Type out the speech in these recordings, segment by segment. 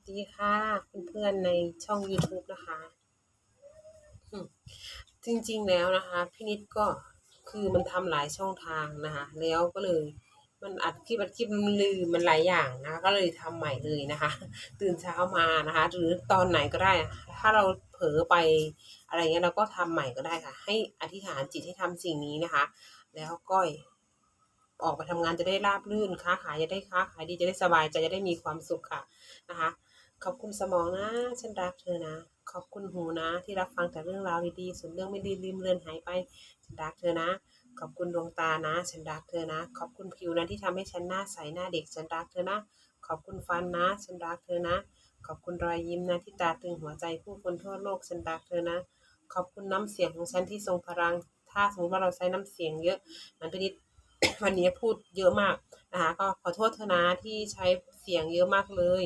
วัสดีค่ะเพื่อนๆในช่อง YouTube นะคะ จริงๆแล้วนะคะพี่นิดก็คือมันทำหลายช่องทางนะคะ แล้วก็เลยมันอัดคลิปอัดคลิปมันลืมมันหลายอย่างนะคะก็เลยทำใหม่เลยนะคะ ตื่นเช้ามานะคะ หรือตอนไหนก็ได้ ถ้าเราเผลอไปอะไรเงี้ยเราก็ทำใหม่ก็ได้ค่ะ ให้อธิษฐานจิตให้ทำสิ่งนี้นะคะ แล้วก็ออกไปทำงานจะได้ราบรื่นค้าขายจะได้ค้าขายดีจะได้สบายใจจะได้มีความสุขค่ะนะคะ ขอบคุณสมองนะ ฉันรักเธอนะ ขอบคุณหูนะ ที่รับฟังแต่เรื่องราวดีๆส่วนเรื่องไม่ดีลืมเลือนหายไป ฉันรักเธอนะ ขอบคุณดวงตานะ ฉันรักเธอนะ ขอบคุณผิวนะที่ทำให้ฉันหน้าใสหน้าเด็ก ฉันรักเธอนะ ขอบคุณฟันนะ ฉันรักเธอนะ ขอบคุณรอยยิ้มนะที่ตาตึงหัวใจผู้คนทั่วโลก ฉันรักเธอนะ ขอบคุณน้ำเสียงของฉันที่ทรงพลัง ถ้าสมมติว่าเราใช้น้ำเสียงเยอะ มันเป็นนิดวันนี้พูดเยอะมากนะคะ ก็ขอโทษเธอนะที่ใช้เสียงเยอะมากเลย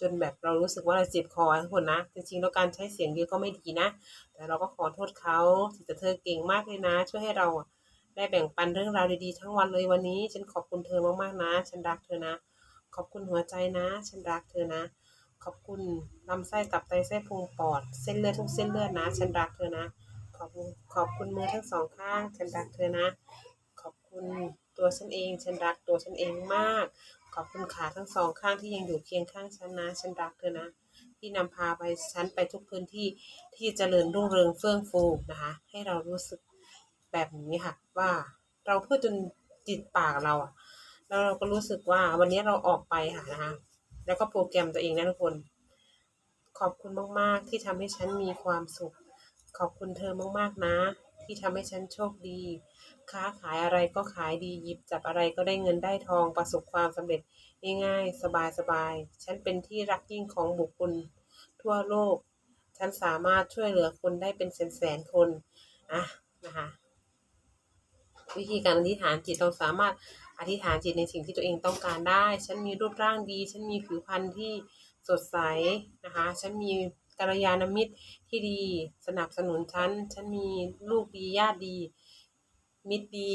จนแบบเรารู้สึกว่าเราเจ็บคอทุกคนนะ จริงๆแล้วการใช้เสียงเยอะก็ไม่ดีนะ แต่เราก็ขอโทษเขาแต่เธอเก่งมากเลยนะ ช่วยให้เราได้แบ่งปันเรื่องราวดีๆทั้งวันเลยวันนี้ ฉันขอบคุณเธอมากๆนะ ฉันรักเธอนะ ขอบคุณหัวใจนะ ฉันรักเธอนะ ขอบคุณลำไส้ตับไตไส้พุงปอด เส้นเลือดทุกเส้นเลือดนะ ฉันรักเธอนะ ขอบคุณขอบคุณมือทั้งสองข้าง ฉันรักเธอนะ ขอบคุณตัวฉันเอง ฉันรักตัวฉันเองมาก ขอบคุณขาทั้งสองข้างที่ยังอยู่เคียงข้างฉันนะ ฉันรักเธอนะ ที่นำพาไปฉันไปทุกพื้นที่ที่เจริญรุ่งเรืองเฟื่องฟูนะคะ ให้เรารู้สึกแบบนี้ค่ะ ว่าเราพูดจนจิตปากเราอะแล้วเราก็รู้สึกว่าวันนี้เราออกไปค่ะนะคะ แล้วก็โปรแกรมตัวเองนะทุกคน ขอบคุณมาก ๆ ที่ทำให้ฉันมีความสุข ขอบคุณเธอมาก ๆ นะ ที่ทำให้ฉันโชคดี ค้าขายอะไรก็ขายดีหยิบจับอะไรก็ได้เงินได้ทองประสบความสำเร็จง่ายๆสบายๆ ฉันเป็นที่รักยิ่งของบุคคลทั่วโลก ฉันสามารถช่วยเหลือคนได้เป็นแสนๆคนอะนะคะวิธีการอธิษฐานจิตเราสามารถอธิษฐานจิตในสิ่งที่ตัวเองต้องการได้ ฉันมีรูปร่างดี ฉันมีผิวพรรณที่สดใสนะคะ ฉันมี กัลยาณมิตรที่ดี สนับสนุนฉัน ฉันมีลูกดีญาติดี มิตรดี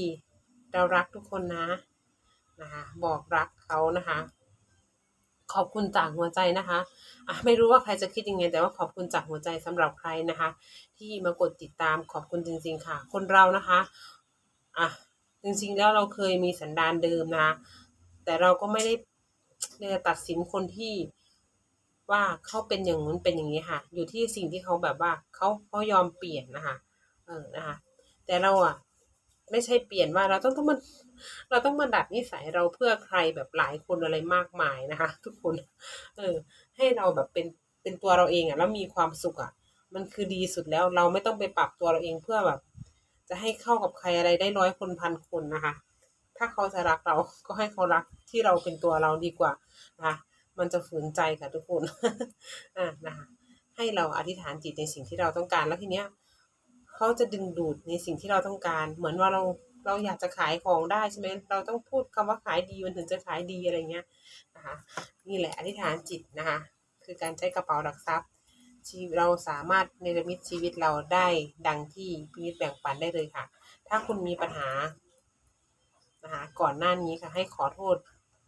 เรารักทุกคนนะนะคะบอกรักเขานะคะ ขอบคุณจากหัวใจนะคะอะไม่รู้ว่าใครจะคิดยังไง แต่ว่าขอบคุณจากหัวใจสำหรับใครนะคะ ที่มากดติดตามขอบคุณจริง ๆ ค่ะ คนเรานะคะอะจริงๆแล้วเราเคยมีสันดานเดิมนะ แต่เราก็ไม่ได้เรียกว่าตัดสินคนที่ ว่าเขาเป็นอย่างนู้นเป็นอย่างนี้ค่ะ อยู่ที่สิ่งที่เขาแบบว่าเขาเขายอมเปลี่ยนนะคะเออนะคะ แต่เราอะไม่ใช่เปลี่ยนว่าเราต้องต้องมาเราต้องมาดัดนิสัยเราเพื่อใครแบบหลายคนอะไรมากมายนะคะ ทุกคน เออ ให้เราแบบเป็นเป็นตัวเราเองอะแล้วมีความสุขอะ มันคือดีสุดแล้วเราไม่ต้องไปปรับตัวเราเองเพื่อแบบ จะให้เข้ากับใครอะไรได้ร้อยคนพันคนนะคะ ถ้าเขาจะรักเราก็ให้เขารักที่เราเป็นตัวเราดีกว่านะคะ มันจะฝืนใจค่ะทุกคนอ่านะคะให้เราอธิษฐานจิตในสิ่งที่เราต้องการแล้วทีเนี้ยเขาจะดึงดูดในสิ่งที่เราต้องการ เหมือนว่าเราเราอยากจะขายของได้ใช่ไหมเราต้องพูดคำว่าขายดีมันถึงจะขายดีอะไรเงี้ยนะคะนี่แหละอธิษฐานจิตนะคะคือการใช้กระเป๋าหลักทรัพย์ชีเราสามารถเนรมิตชีวิตเราได้ดังที่พีทแบ่งปันได้เลยค่ะ ถ้าคุณมีปัญหานะคะก่อนหน้านี้ค่ะให้ขอโทษ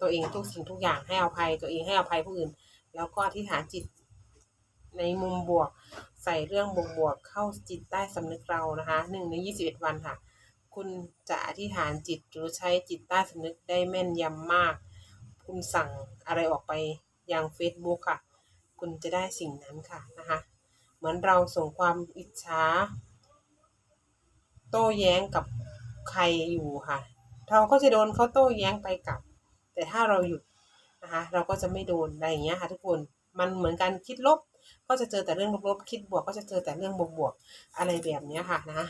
ตัวเองทุกสิ่งทุกอย่างให้อภัย ตัวเองให้อภัยผู้อื่น แล้วก็อธิษฐานจิตในมุมบวก ใส่เรื่องบวกบวกเข้าจิตใต้สำนึกเรานะคะหนึ่งในยี่สิบเอ็ดวันค่ะ คุณจะอธิษฐานจิตหรือใช้จิตใต้สำนึกได้แม่นยำมาก คุณสั่งอะไรออกไปยัง Facebook ค่ะ คุณจะได้สิ่งนั้นค่ะนะคะ เหมือนเราส่งความอิจฉาโต้แย้งกับใครอยู่ค่ะ เราก็จะโดนเขาโต้แย้งไปกลับ แต่ถ้าเราหยุดนะคะเราก็จะไม่โดนอะไรอย่างเงี้ยค่ะทุกคนมันเหมือนการคิดลบก็จะเจอแต่เรื่องลบๆคิดบวกก็จะเจอแต่เรื่องบวกๆอะไรแบบเนี้ยค่ะนะ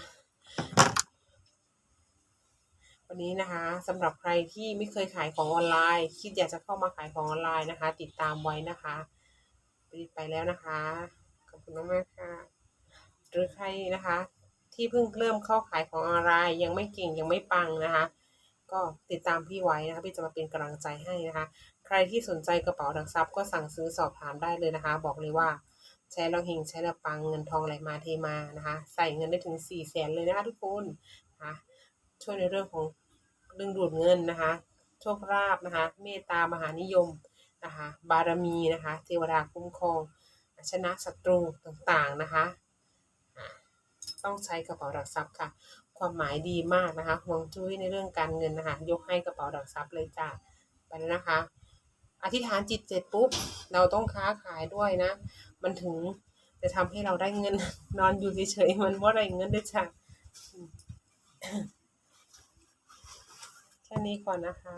วันนี้นะคะสำหรับใครที่ไม่เคยขายของออนไลน์ คิดอยากจะเข้ามาขายของออนไลน์นะคะ ติดตามไว้นะคะไปแล้วนะคะขอบคุณมากๆค่ะหรือใครนะคะ ที่เพิ่งเริ่มเข้าขายของออนไลน์ยังไม่เก่งยังไม่ปังนะคะ ก็ติดตามพี่ไว้นะคะพี่จะมาเป็นกำลังใจให้นะคะ ใครที่สนใจกระเป๋าหลักทรัพย์ก็สั่งซื้อสอบถามได้เลยนะคะ บอกเลยว่าใช้แล้วเฮงใช้แล้วปังเงินทองไหลมาเทมานะคะ ใส่เงินได้ถึงสี่แสนเลยนะคะทุกคนนะคะช่วยในเรื่องของดึงดูดเงินนะคะโชคลาภนะคะ เมตตามหานิยมนะคะ บารมีนะคะ เทวดาคุ้มครอง ชนะศัตรูต่างๆนะคะ ต้องใช้กระเป๋าหลักทรัพย์ค่ะ ความหมายดีมากนะคะห่วงจุ้ยในเรื่องการเงินนะคะ ยกให้กระเป๋าดักทรัพย์เลยจ้าไปแล้วนะคะ อธิษฐานจิตเสร็จปุ๊บ เราต้องค้าขายด้วยนะ มันถึงจะทำให้เราได้เงิน นอนอยู่เฉยๆมันว่าได้เงินได้จ้ะแค่นี้ก่อนนะคะ